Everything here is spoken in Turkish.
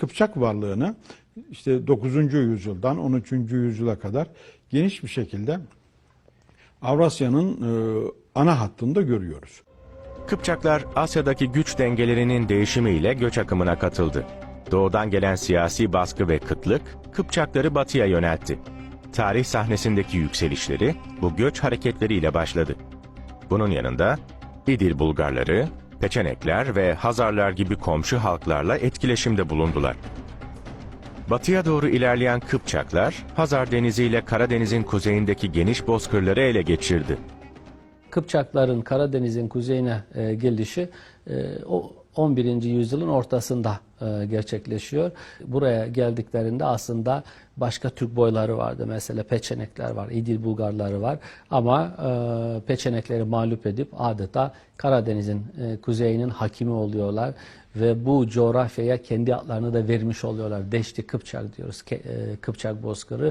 Kıpçak varlığını işte 9. yüzyıldan 13. yüzyıla kadar geniş bir şekilde Avrasya'nın e, ana hattında görüyoruz. Kıpçaklar Asya'daki güç dengelerinin değişimiyle göç akımına katıldı. Doğudan gelen siyasi baskı ve kıtlık Kıpçakları batıya yöneltti. Tarih sahnesindeki yükselişleri bu göç hareketleriyle başladı. Bunun yanında İdil Bulgarları, Peçenekler ve Hazarlar gibi komşu halklarla etkileşimde bulundular. Batıya doğru ilerleyen Kıpçaklar, Hazar Denizi ile Karadeniz'in kuzeyindeki geniş bozkırları ele geçirdi. Kıpçakların Karadeniz'in kuzeyine e, gelişi e, o 11. yüzyılın ortasında e, gerçekleşiyor. Buraya geldiklerinde aslında başka Türk boyları vardı. Mesela Peçenekler var, İdil Bulgarları var. Ama e, Peçenekleri mağlup edip adeta Karadeniz'in e, kuzeyinin hakimi oluyorlar. Ve bu coğrafyaya kendi adlarını da vermiş oluyorlar. Deşti Kıpçak diyoruz, Kıpçak Bozkırı.